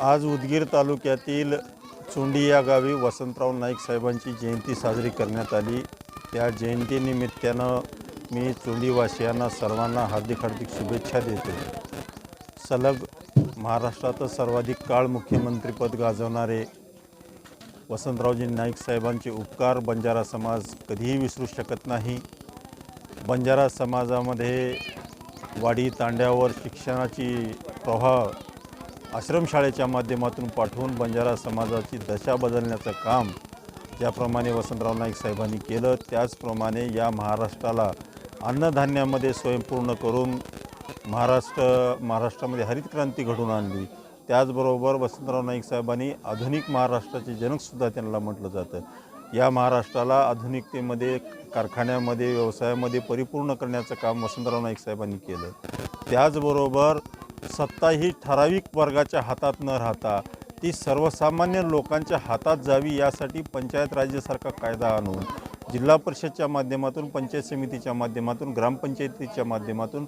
आज उदगीर तालुक्यातील चोंडी या गावी वसंतराव नाईक साहेबांची जयंती साजरी करण्यात आली. त्या जयंतीनिमित्तानं मी चोंडीवासियांना सर्वांना हार्दिक हार्दिक शुभेच्छा देतो. सलग महाराष्ट्रातच सर्वाधिक काळ मुख्यमंत्रीपद गाजवणारे वसंतरावजी नाईक साहेबांचे उपकार बंजारा समाज कधीही विसरू शकत नाही. बंजारा समाजामध्ये वाडी तांड्यावर शिक्षणाची प्रवाह आश्रमशाळेच्या माध्यमातून पाठवून बंजारा समाजाची दशा बदलण्याचं काम ज्याप्रमाणे वसंतराव नाईक साहेबांनी केलं त्याचप्रमाणे या महाराष्ट्राला अन्नधान्यामध्ये स्वयंपूर्ण करून महाराष्ट्र महाराष्ट्रामध्ये हरित क्रांती घडून आणली. त्याचबरोबर वसंतराव नाईक साहेबांनी आधुनिक महाराष्ट्राचे जनकसुद्धा त्यांना म्हटलं जातं. या महाराष्ट्राला आधुनिकतेमध्ये कारखान्यामध्ये व्यवसायामध्ये परिपूर्ण करण्याचं काम वसंतराव नाईक साहेबांनी केलं. त्याचबरोबर सत्ता ही ठराविक वर्गाच्या हातात न राहता ती सर्वसामान्य लोकांच्या हातात जावी यासाठी पंचायत राज्यासारखा कायदा आणून जिल्हा परिषदच्या माध्यमातून पंचायत समितीच्या माध्यमातून ग्रामपंचायतीच्या माध्यमातून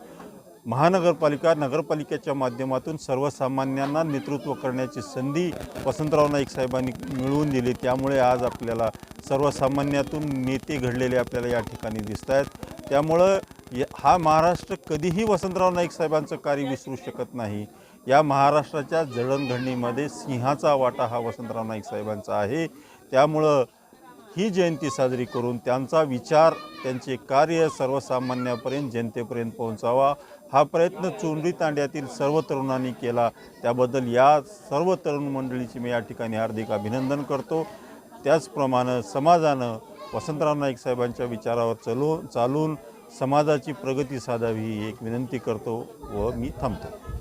महानगरपालिका नगरपालिकेच्या माध्यमातून सर्वसामान्यांना नेतृत्व करण्याची संधी वसंतराव नाईक साहेबांनी मिळवून दिली. त्यामुळे आज आपल्याला सर्वसामान्यातून नेते घडलेले आपल्याला या ठिकाणी दिसत आहेत त्यामुळं हा महाराष्ट्र कधीही वसंतराव नाईक साहेबांचं कार्य विसरू शकत नाही. या महाराष्ट्राच्या जडणघडणीमध्ये सिंहाचा वाटा हा वसंतराव नाईक साहेबांचा आहे. त्यामुळं ही जयंती साजरी करून त्यांचा विचार त्यांचे कार्य सर्वसामान्यापर्यंत जनतेपर्यंत पोहोचावा. हा प्रयत्न चोंडरी तांड्यातील सर्व तरुणांनी केला. त्याबद्दल या सर्व तरुण मंडळीचे मी या ठिकाणी हार्दिक अभिनंदन करतो. त्याचप्रमाणे समाजानं वसंतराव नाईक साहेबांच्या विचारावर चलू चालून समाजाची प्रगती साधावी ही एक विनंती करतो व मी थांबतो.